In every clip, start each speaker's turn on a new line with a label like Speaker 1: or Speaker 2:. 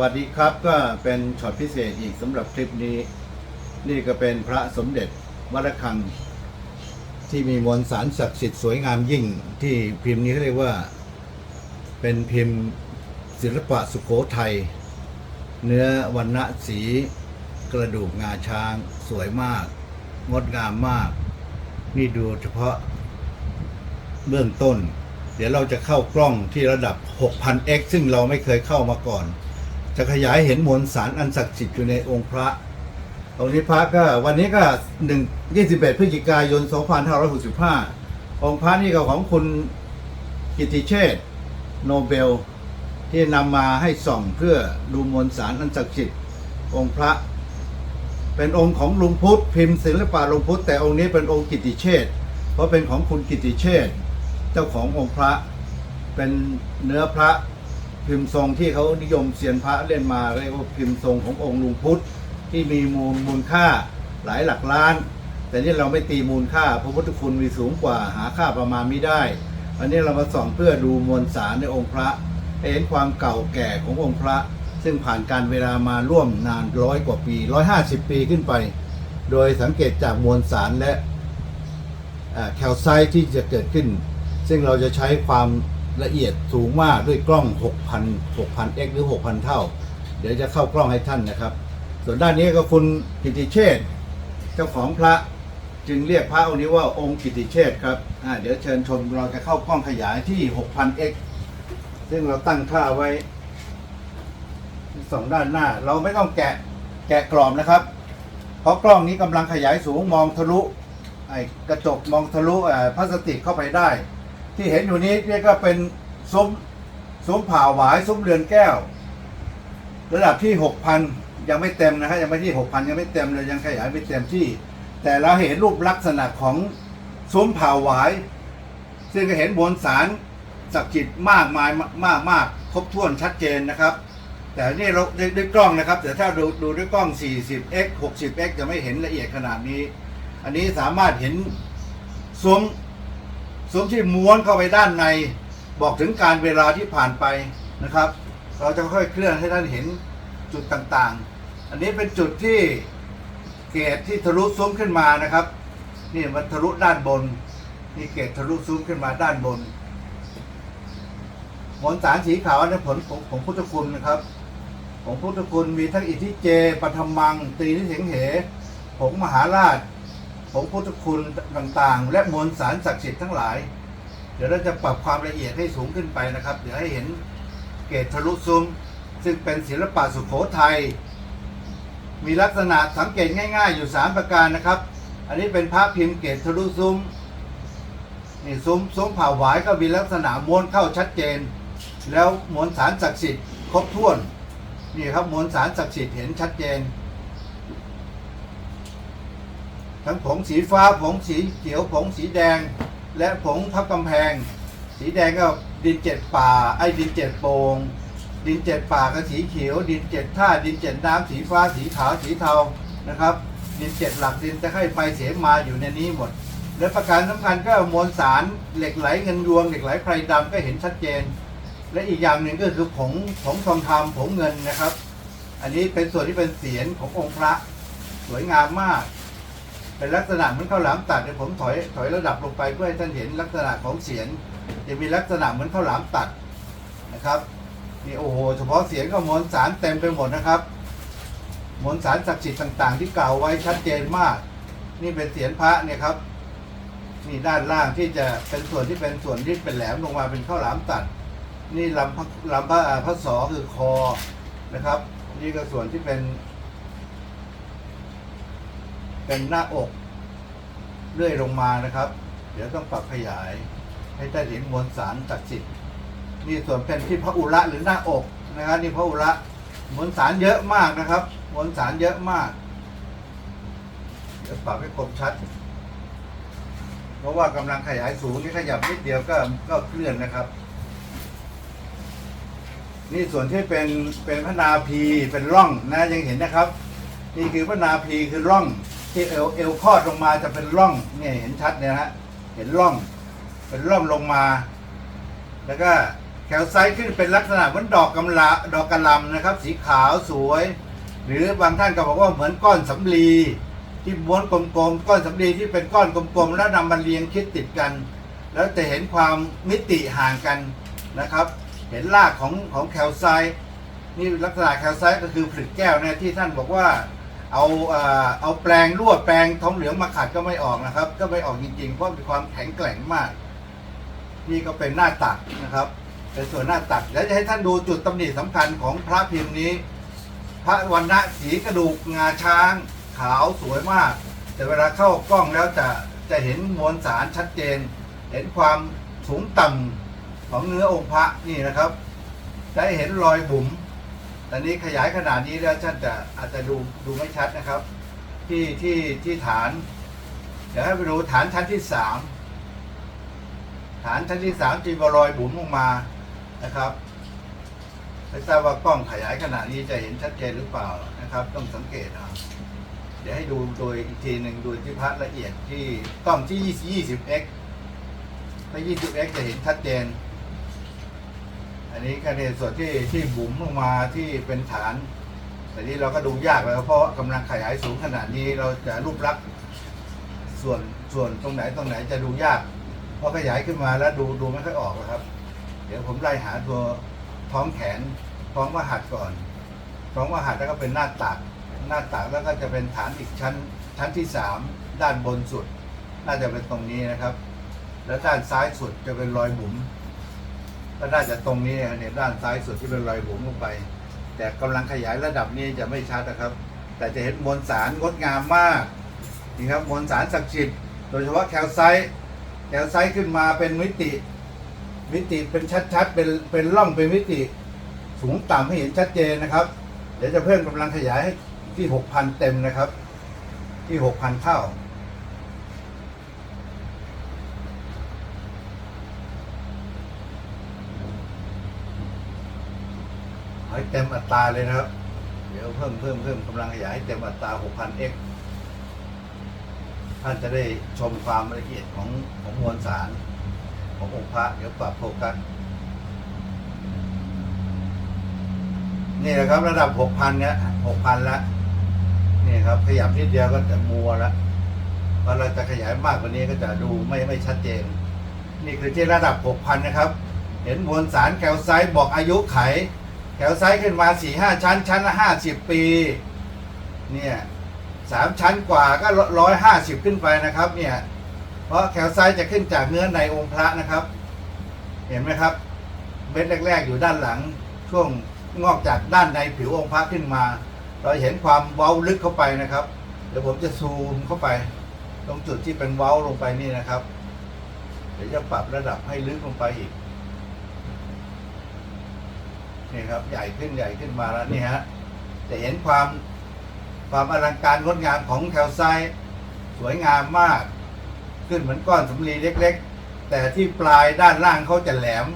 Speaker 1: วัสดีครับก็เป็นช็อตพิเศษอีกสำหรับคลิปนี้ นี่ก็เป็นพระสมเด็จวัดระฆัง ที่มีมวลสารศักดิ์สิทธิ์สวยงามยิ่งที่พิมพ์นี้เขาเรียกว่า เป็นพิมพ์ศิลปะสุโขทัยเนื้อวันณะสีกระดูกงาช้างสวยมาก งดงามมาก นี่ดูเฉพาะเบื้องต้น เดี๋ยวเราจะเข้ากล้องที่ระดับ 6,000x ซึ่งเราไม่เคยเข้ามาก่อน จะขยายเห็นมวลสารอันศักดิ์สิทธิ์อยู่ในองค์พระองค์นี้พระก็วันนี้ก็1 21พฤศจิกายน2565องค์พระนี่ก็ของคุณกิติเชษฐ์โนเบล ที่นำมาให้ส่องเพื่อดูมวลสารอันศักดิ์สิทธิ์องค์พระ เป็นองค์ของลุงพุทธพิมพ์ศิลปะลุงพุทธแต่องค์นี้เป็นองค์กิติเชษฐ์เพราะเป็นของคุณกิติเชษฐ์เจ้าขององค์พระเป็นเนื้อพระ พิมพ์ทรงที่เขานิยมเสียนพระเล่นมาเรียกว่าพิมพ์ทรงขององค์ลุงพุทธที่มีมูลมูลค่าหลายหลักล้าน แต่นี่เราไม่ตีมูลค่า พระพุทธคุณมีสูงกว่าหาค่าประมาณไม่ได้วันนี้เรามาส่องเพื่อดูมวลสารในองค์พระเห็นความเก่าแก่ขององค์พระ ซึ่งผ่านการเวลามาร่วมนานร้อยกว่าปี150ปีขึ้นไป โดยสังเกตจากมวลสารและแคลไซต์ที่จะเกิดขึ้น ซึ่งเราจะใช้ความ ละเอียดสูงมากด้วยกล้อง 6,000 6,000x หรือ 6,000 เท่า เดี๋ยวจะเข้ากล้องให้ท่านนะครับ ส่วนด้านนี้ก็คุณกิติเชษฐ์เจ้าของพระจึงเรียกพระองค์นี้ว่าองค์กิติเชษฐ์ครับอ่าเดี๋ยวเชิญชมเราจะเข้ากล้องขยายที่ 6,000x ซึ่งเราตั้งค่าไว้สองด้านหน้า เราไม่ต้องแกะแกะกรอบนะครับ เพราะกล้องนี้กำลังขยายสูงมองทะลุไอ้กระจกมองทะลุพลาสติกเข้าไปได้ ที่เห็นอยู่นี้เรียกว่าเป็นซุ้มซุ้มผ่าหวายซุ้มเรือนแก้ว ระดับที่หกพันยังไม่เต็มนะครับยังไม่ที่หกพันยังไม่เต็มเลยยังขยายไม่เต็มที่ แต่เราเห็นรูปลักษณะของซุ้มผ่าหวาย ซึ่งก็เห็นมวลสารศักดิ์สิทธิ์มากมายมากมากครบถ้วนชัดเจนนะครับ แต่นี่เราด้วยด้วยกล้องนะครับ แต่ถ้าดูดูด้วยกล้อง 40x 60x จะไม่เห็นละเอียดขนาดนี้ อันนี้สามารถเห็นซุ้ม ซุ้มที่ม้วนเข้าไปด้านใน บอกถึงการเวลาที่ผ่านไปนะครับ เราจะค่อยเคลื่อนให้ท่านเห็นจุดต่างๆ อันนี้เป็นจุดที่เกตที่ทะลุซุ้มขึ้นมานะครับ นี่มันทะลุด้านบนนี่เกตทะลุซุ้มขึ้นมาด้านบนมวลสารสีขาวนนี้ผลของของพุทธคุณนะครับ ของพุทธคุณมีทั้งอิทธิเจปฐมัง ตีนิเสงเหผงมหาราช ผงพุทธคุณต่างๆ และมวลสารศักดิ์สิทธิ์ทั้งหลาย เดี๋ยวเราจะปรับความละเอียดให้สูงขึ้นไปนะครับ เดี๋ยวให้เห็นเกตทะลุซุ้มซึ่งเป็นศิลปะสุโขทัยมีลักษณะสังเกตง่าย ๆ อยู่ 3 ประการนะครับ อันนี้เป็นพระพิมพ์เกตทะลุซุ้มนี่ซุ้มซุ้มผ่าหวายก็มีลักษณะม้วนเข้าชัดเจน แล้วมวลสารศักดิ์สิทธิ์ครบถ้วนนี่ครับมวลสารศักดิ์สิทธิ์เห็นชัดเจน ทั้งผงสีฟ้าผงสีเขียวผงสีแดง และผงพับกำแพง สีแดงก็ดินเจ็ดป่าไอ้ดินเจ็ดโปงดินเจ็ดป่าก็สีเขียว ดินเจ็ดท่าดินเจ็ดน้ำสีฟ้าสีขาวสีเทานะครับ ดินเจ็ดหลักดินตะไคร่ไฟเสมาอยู่ในนี้หมด และประการสำคัญก็มวลสารเหล็กไหลเงินยวงเหล็กไหลไพรดำก็เห็นชัดเจน และอีกอย่างหนึ่งก็คือผงผงทองคำผงเงินนะครับ อันนี้เป็นส่วนที่เป็นเสียนขององค์พระ สวยงามมาก เป็นลักษณะเหมือนข้าวหลามตัดเดี๋ยวผมถอยถอยระดับลงไปเพื่อให้ท่านเห็นลักษณะของเสียนจะมีลักษณะเหมือนข้าวหลามตัดนะครับนี่โอ้โหเฉพาะเสียนก็มวลสารเต็มไปหมดนะครับมวลสารศักดิ์สิทธิ์ต่าง ๆ ที่กล่าวไว้ชัดเจนมาก นี่เป็นเสียนพระเนี่ยครับนี่ด้านล่างที่จะเป็นส่วนที่เป็นส่วนที่เป็นแหลมลงมาเป็นข้าวหลามตัด นี่ลำพระลำพระอ่าพระศอคือคอนะครับ นี่ก็ส่วนที่เป็น เป็นหน้าอกเลื่อยลงมานะครับ เดี๋ยวต้องปรับขยาย ให้ได้เห็นมวลสารศัดสิทธิ์นี่ส่วนเป็นที่พระอุระหรือหน้าอกนะครับนี่พระอุระมวลสารเยอะมากนะครับ มวลสารเยอะมาก เดี๋ยวปรับให้คมชัด เพราะว่ากำลังขยายสูงนี่ขยับนิดเดียวก็ก็เคลื่อนนะครับ นี่ส่วนที่เป็นเป็นพระนาพีเป็นร่องนะยังเห็นนะครับ นี่คือพระนาพีคือร่อง ที่เอวเอวคลอดลงมาจะเป็นร่องเนี่ยเห็นชัดเนี่ยนะฮะเห็นร่อง เป็นร่องลงมา แล้วก็แคลไซต์ขึ้นเป็นลักษณะเหมือนดอกกำละดอกกระลำนะครับ สีขาวสวย หรือบางท่านก็บอกว่าเหมือนก้อนสำลีที่ม้วนกลมๆก้อนสำลีที่เป็นก้อนกลมๆแล้วนำมาเรียงคิดติดกัน แล้วจะเห็นความมิติห่างกันนะครับ เห็นรากของของแคลไซนี่ลักษณะแคลไซก็คือผลึกแก้วเนี่ยที่ท่านบอกว่า เอาเอ่อเอาแปลงรงลวแปรงทองเหลืองมาขัดก็ไม่ออกนะครับ ก็ไม่ออกจริงๆ เพราะมีความแข็งแกร่งมาก นี่ก็เป็นหน้าตักนะครับเป็นส่วนหน้าตักแล้วจะให้ท่านดูจุดตำหนิสำคัญของพระพิมพ์นี้ พระวันณะสีกระดูกงาช้าง ขาวสวยมาก แต่เวลาเข้ากล้องแล้วจะจะเห็นมวลสารชัดเจน เห็นความสูงต่ำของเนื้อองค์พระนี่นะครับจะให้เห็นรอยบุ๋ม ตอนนี้ขยายขนาดนี้แล้วท่านจะอาจจะดูดูไม่ชัดนะครับ ที่ที่ที่ฐาน เดี๋ยวให้ไปดูฐานชั้นที่สามฐานชั้นที่สามจีบรอยบุ๋มลงมานะครับไม่ทราบว่ากล้องขยายขนาดนี้จะเห็นชัดเจนหรือเปล่านะครับ ต้องสังเกตเอาเดี๋ยวให้ดูโดยอีกทีหนึ่งดูที่พัดละเอียดที่กล้องที่ 20x ถ้า 20x จะเห็นชัดเจน อันนี้ก็ในนส่วนที่ที่บุ๋มลงมาที่เป็นฐาน แต่นี้เราก็ดูยากแล้วเพราะกำลังขยายสูงขนาดนี้เราจะรูปลักษณ์ส่วนส่วนตรงไหนตรงไหนจะดูยาก เพราะขยายขึ้นมาแล้วดูดูไม่ค่อยออกนะครับ เดี๋ยวผมไล่หาตัวท้องแขนท้องว่าหัดก่อนท้องว่าหัดแล้วก็เป็นหน้าตักหน้าตักแล้วก็จะเป็นฐานอีกชั้นชั้นที่สามด้านบนสุด น่าจะเป็นตรงนี้นะครับ แล้วด้านซ้ายสุดจะเป็นรอยบุ๋ม ก็น่าจะตรงนี้เนี่ยด้านซ้ายสุดที่เป็นรอยบุ๋มลงไป แต่กำลังขยายระดับนี้จะไม่ชัดนะครับ แต่จะเห็นมวลสารงดงามมากนี่ครับมวลสารศักดิ์สิทธิ์โดยเฉพาะแคลไซต์แคลไซต์ขึ้นมาเป็นมิติ มิติเป็นชัดๆเป็นเป็นร่องเป็นมิติ สูงต่ำให้เห็นชัดเจนนะครับ เดี๋ยวจะเพิ่มกำลังขยายให้ที่หกพันเต็มนะครับ ที่หกพันเท่า เต็มอัตราเลยนะครับ เดี๋ยวเพิ่มเพิ่มเพิ่มกำลังขยายให้เต็มอัตรา 6,000x ท่านจะได้ชมความละเอียดของของมวลสาร ขององค์พระเดี๋ยวปรับโฟกัสนี่แหละครับ ระดับ 6,000เนี่ย6,000ละนี่ครับ ขยับนิดเดียวก็จะมัวละพอเราจะขยายมากกว่านี้ก็จะดูไม่ไม่ชัดเจน นี่คือที่ระดับ 6,000 นะครับ เห็นมวลสารแคลไซต์บอกอายุไข แถวไซส์ขึ้นมาสี่ห้าชั้น ชั้นละห้าสิบปี เนี่ยสามชั้นกว่าก็ร้อยห้าสิบขึ้นไปนะครับ เนี่ย เพราะแคลไซต์จะขึ้นจากเนื้อในองค์พระนะครับ เห็นไหมครับ เม็ดแรก ๆ อยู่ด้านหลังช่วงงอกจากด้านในผิวองค์พระขึ้นมา เราเห็นความเว้าลึกเข้าไปนะครับ เดี๋ยวผมจะซูมเข้าไป ตรงจุดที่เป็นเว้าลงไปนี่นะครับ เดี๋ยวจะปรับระดับให้ลึกลงไปอีก นี่ครับใหญ่ขึ้นใหญ่ขึ้นมาแล้วนี่ฮะจะเห็นความความอลังการงดงามของแคลไซสวยงามมาก ขึ้นเหมือนก้อนสำลีเล็ก ๆ แต่ที่ปลายด้านล่างเขาจะแหลม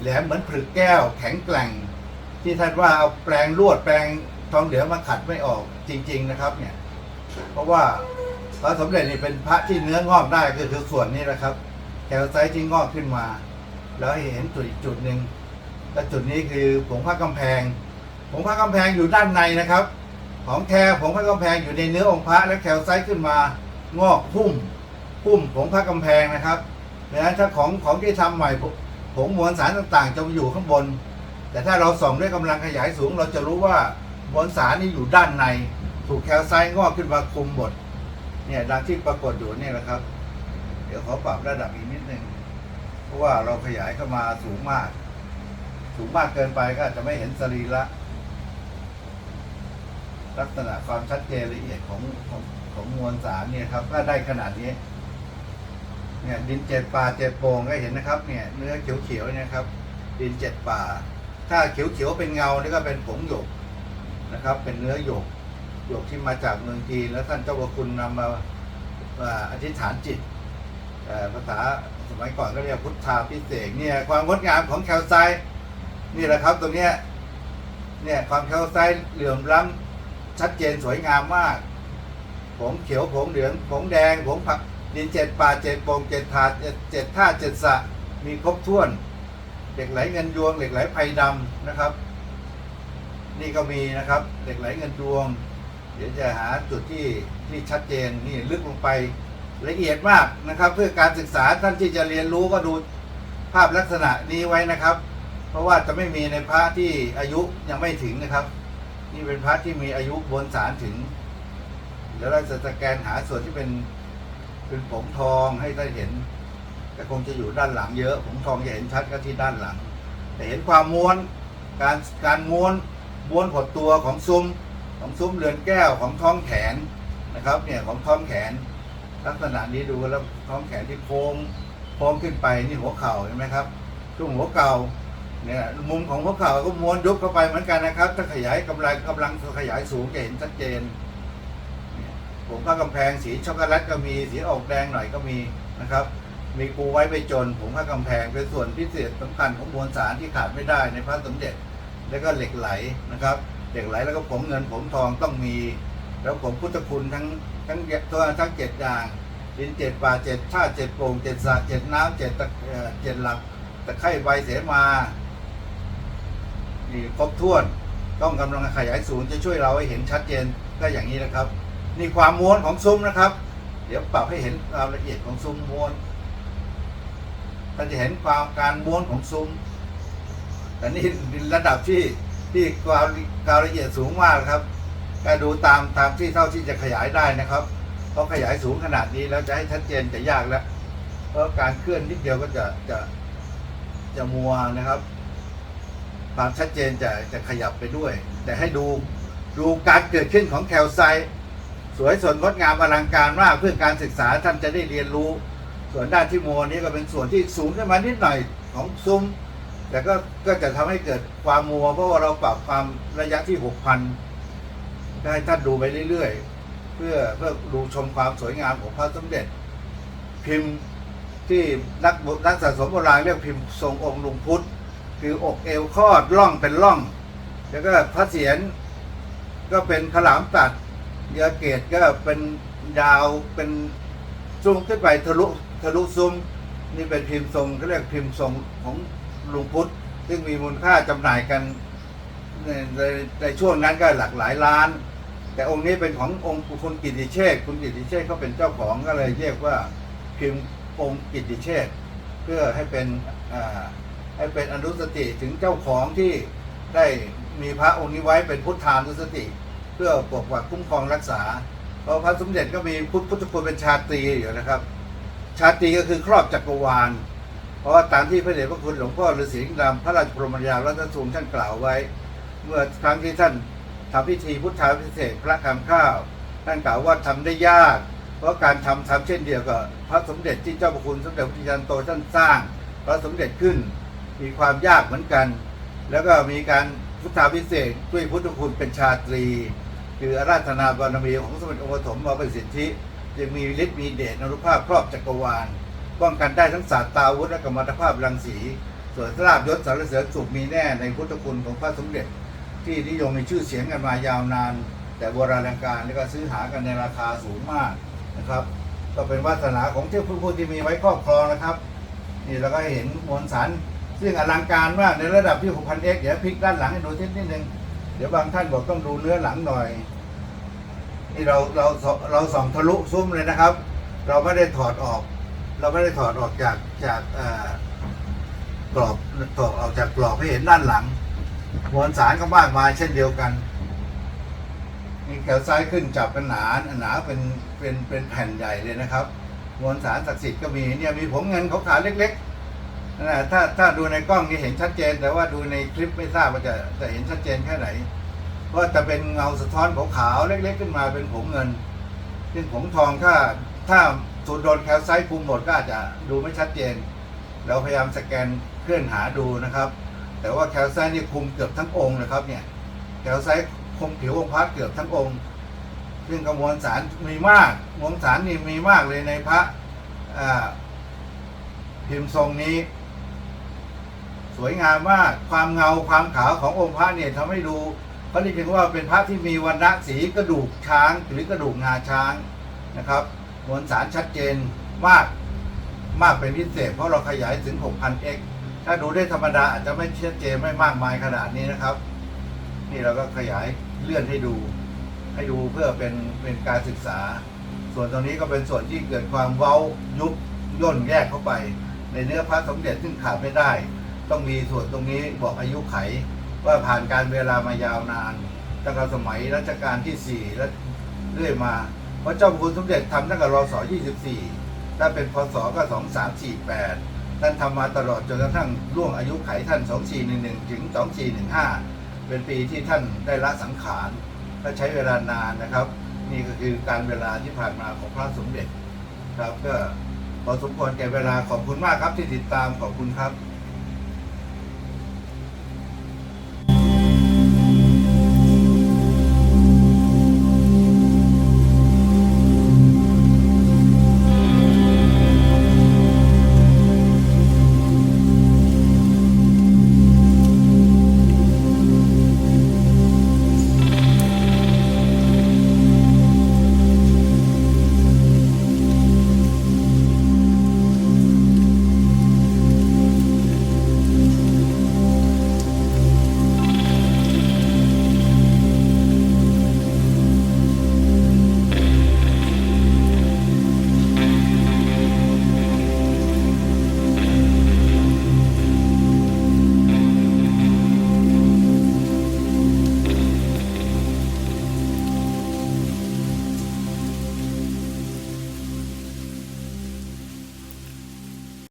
Speaker 1: แหลมเหมือนผลึกแก้วแข็งแกร่ง ที่ท่านว่าเอาแปรงลวดแปรงทองเหลืองมาขัดไม่ออกจริง ๆนะครับ เนี่ย เพราะว่าพระสมเด็จนี่เป็นพระที่เนื้องอกได้ก็คือส่วนนี้แหละครับแคลไซที่งอกขึ้นมา แล้วเห็นจุดอีกจุดหนึ่ง และจุดนี้คือผงพระกำแพง ผงพระกำแพงอยู่ด้านในนะครับ ของแท้ผงพระกำแพงอยู่ในเนื้อองค์พระและแคลไซต์ขึ้นมางอกพุ่มพุ่มผงพระกำแพงนะครับดังนั้นถ้าของของที่ทำใหม่ผงมวลสารต่างๆ จะอยู่ข้างบน แต่ถ้าเราส่องด้วยกำลังขยายสูง เราจะรู้ว่ามวลสารนี่อยู่ด้านใน ถูกแคลไซต์งอกขึ้นมาคุมหมดเนี่ยดังที่ปรากฏอยู่เนี่ยนะครับ เดี๋ยวขอปรับระดับอีกนิดนึง เพราะว่าเราขยายเข้ามาสูงมาก สูงมากเกินไปก็อาจจะไม่เห็นสรีระลักษณะความชัดเจนละเอียดของของของมวลสารเนี่ยครับ ก็ได้ขนาดนี้ เนี่ยดินเจ็ดป่าเจ็ดโป่งก็เห็นนะครับ เนี่ยเนื้อเขียวๆเนี่ยครับ ดินเจ็ดป่า ถ้าเขียวๆเป็นเงานี่ก็เป็นผงหยกนะครับ เป็นเนื้อหยกหยกที่มาจากเมืองจีนแล้วท่านเจ้าพระคุณนำมามาอธิษฐานจิตภาษาสมัยก่อนก็เรียกพุทธาพิเศษเนี่ยความงดงามของแคลไซต์ นี่แหละครับตรงเนี้ยเนี่ยความแคลไซต์เหลื่อมล้ำชัดเจนสวยงามมากผงเขียวผงเหลืองผงแดงผงผักดินเจ็ดป่าเจ็ดโป่งเจ็ดถาดเจ็ดเจ็ดท่าเจ็ดสะมีครบถ้วน เหล็กไหลเงินยวง เหล็กไหลไพดำนะครับ นี่ก็มีนะครับ เหล็กไหลเงินยวง เดี๋ยวจะหาจุดที่ที่ชัดเจนนี่ลึกลงไปละเอียดมากนะครับ เพื่อการศึกษาท่านที่จะเรียนรู้ก็ดูภาพลักษณะนี้ไว้นะครับ เพราะว่าจะไม่มีในพระที่อายุยังไม่ถึงนะครับ นี่เป็นพระที่มีอายุบนสารถึง แล้วเราจะสแกนหาส่วนที่เป็นเป็นผงทองให้ท่านเห็น แต่คงจะอยู่ด้านหลังเยอะผงทองจะเห็นชัดก็ที่ด้านหลัง แต่เห็นความม้วนการการม้วนม้วนหดตัวของซุ้มของซุ้มเรือนแก้วของท้องแขนนะครับเนี่ยของท้องแขน ลักษณะนี้ดูแล้วท้องแขนที่โค้งโค้งขึ้นไปนี่หัวเข่าเห็นไหมครับช่วงหัวเข่า เนี่ยมุมของหัวเขาก็ม้วนยุบเข้าไปเหมือนกันนะครับ ถ้าขยายกำลังกำลังขยายสูงจะเห็นชัดเจนผมผ้ากำแพงสีช็อกโกแลตก็มีสีออกแดงหน่อยก็มีนะครับ มีปูไว้ไปจน ผมผ้ากำแพงเป็นส่วนพิเศษสำคัญของมวลสารที่ขาดไม่ได้ในพระสมเด็จ แล้วก็เหล็กไหลนะครับเหล็กไหลแล้วก็ผมเงินผมทองต้องมี แล้วผมพุทธคุณทั้งทั้งตัวทั้งเจ็ดอย่างดินเจ็ดป่าเจ็ดชาติเจ็ดโป่งเจ็ดสระเจ็ดน้ำเจ็ดตะเจ็ดหลักตะไคร่ใบเสมา ครบถ้วนต้องกำลังขยายศูนย์จะช่วยเราให้เห็นชัดเจนก็อย่างนี้นะครับ นี่ความม้วนของซุ้มนะครับ เดี๋ยวปรับให้เห็นรายละเอียดของซุ้มม้วนท่านจะเห็นความการม้วนของซุ้มแต่นี่ระดับที่ที่ความความละเอียดสูงมากครับก็ดูตามตามที่เท่าที่จะขยายได้นะครับเพราะขยายสูงขนาดนี้แล้วจะให้ชัดเจนจะยากแล้ว เพราะการเคลื่อนนิดเดียวก็จะจะจะมัวนะครับ ความชัดเจนจะจะขยับไปด้วย แต่ให้ดูดูการเกิดขึ้นของแคลไซต์สวยสดงดงามอลังการมากเพื่อการศึกษาท่านจะได้เรียนรู้ ส่วนด้านที่มัวนี้ก็เป็นส่วนที่สูงขึ้นมานิดหน่อยของซุ้มแต่ก็ก็จะทำให้เกิดความมัว เพราะว่าเราปรับความระยะที่หกพันได้ท่านดูไปเรื่อยๆ เพื่อเพื่อดูชมความสวยงามของพระสมเด็จ พิมพ์ที่นักนักสะสมโบราณเรียกพิมพ์ทรงองค์ลุงพุทธ คืออกเอวคอดร่องเป็นร่อง แล้วก็พระเศียรก็เป็นขลามตัดยาเกตก็เป็นยาวเป็นซุ้มขึ้นไปทะลุทะลุซุ้มนี่เป็นพิมพ์ทรงเขาเรียกพิมพ์ทรงของลุงพุทธ ซึ่งมีมูลค่าจำหน่ายกันในในช่วงนั้นก็หลักหลายล้าน แต่องค์นี้เป็นขององค์คุณกิติเชษคุณกิติเชษเขาเป็นเจ้าของก็เลยเรียกว่าพิมพ์องค์กิติเชษเพื่อให้เป็นอ่า ให้เป็นอนุสติถึงเจ้าของที่ได้มีพระองค์นี้ไว้เป็นพุทธานุสติ เพื่อปกปักคุ้มครองรักษา เพราะพระสมเด็จก็มีพุทธพุทธคุณเป็นชาตรีอยู่นะครับ ชาตรีก็คือครอบจักรวาล เพราะว่าตามที่พระเดชพระคุณหลวงพ่อฤาษีดำพระราชพรมยานรัตนสูงท่านกล่าวไว้ เมื่อครั้งที่ท่านทำพิธีพุทธาพิเศษพระคำข้าว ท่านกล่าวว่าทำได้ยาก เพราะการทำทำเช่นเดียวกับพระสมเด็จที่เจ้าพระคุณสมเด็จพระพุทธาจารย์โตท่านสร้าง พระสมเด็จขึ้น มีความยากเหมือนกัน แล้วก็มีการพุทธาพิเศษด้วยพุทธคุณเป็นชาตรี คืออาราธนาบารมีของสมเด็จองค์ปฐมมาเป็นสิทธิยังมีฤทธิ์มีเดชอนุภาพครอบจักรวาลป้องกันได้ทั้งศาสตราวุธและกรรมตภาพรังสี ส่วนลาบยศสารเสริญสุขมีแน่ในพุทธคุณของพระสมเด็จ ที่นิยมมีชื่อเสียงกันมายาวนาน แต่โบราณการแล้วก็ซื้อหากันในราคาสูงมากนะครับ ก็เป็นวาสนาของเจ้าผู้ผู้ที่มีไว้ครอบครองนะครับ นี่เราก็เห็นมวลสาร ซึ่งอลังการมากในระดับที่ 6,000x เดี๋ยวพลิกด้านหลังให้ดูนิดนิดนึง เดี๋ยวบางท่านบอกต้องดูเนื้อหลังหน่อยนี่เราเราเราส่องทะลุซุ้มเลยนะครับ เราไม่ได้ถอดออก เราไม่ได้ถอดออกจากจากเอ่อกรอบถอดออกจากกรอบให้เห็นด้านหลังมวลสารก็มากมายเช่นเดียวกันนี่แถวซ้ายขึ้นจับกันหนาหนาเป็นเป็นเป็นแผ่นใหญ่เลยนะครับ มวลสารศักดิ์สิทธิ์ก็มีเนี่ยมีผงเงินขาวๆเล็ก ๆ ถ้าถ้าดูในกล้องนี่เห็นชัดเจน แต่ว่าดูในคลิปไม่ทราบว่าจะจะเห็นชัดเจนแค่ไหนเพราะจะเป็นเงาสะท้อนขาวๆเล็ก ๆ ขึ้นมาเป็นผงเงินซึ่งผงทองถ้าถ้าสูดโดนแคลไซต์คุมหมดก็อาจจะดูไม่ชัดเจน เราพยายามสแกนเคลื่อนหาดูนะครับ แต่ว่าแคลไซต์นี่คุมเกือบทั้งองค์นะครับเนี่ยแคลไซต์คุมผิวองค์พระเกือบทั้งองค์ซึ่งกระมวลสารมีมากมวลสารนี่มีมากเลยในพระพิมพ์ทรงนี้ สวยงามมากความเงาความขาวขององค์พระเนี่ยทำให้ดูเขาเรียกว่าเป็นพระที่มีวรรณะสีกระดูกช้างหรือกระดูกงาช้างนะครับมวลสารชัดเจนมากมากเป็นพิเศษ เพราะเราขยายถึง 6,000x ถ้าดูได้ธรรมดาอาจจะไม่ชัดเจนไม่มากมายขนาดนี้นะครับ นี่เราก็ขยายเลื่อนให้ดู ให้ดูเพื่อเป็นเป็นการศึกษา ส่วนตรงนี้ก็เป็นส่วนที่เกิดความเว้ายุบย่นแยกเข้าไป ในเนื้อพระสมเด็จซึ่งขาดไม่ได้ ต้องมีส่วนตรงนี้บอกอายุไข ว่าผ่านการเวลามายาวนานตั้งแต่สมัยรัชกาลที่4และเรื่อยมาพระเจ้าคุณสมเด็จทำตั้งแต่รศ24 ถ้าเป็นพศก็ 2348 ท่านทำมาตลอดจนกระทั่งล่วงอายุไขท่าน 2411 ถึง 2415 เป็นปีที่ท่านได้ละสังขารก็ใช้เวลานานนะครับ นี่ก็คือการเวลาที่ผ่านมาของพระสมเด็จครับก็พอสมควรแก่เวลาขอบคุณมากครับที่ติดตามขอบคุณครับ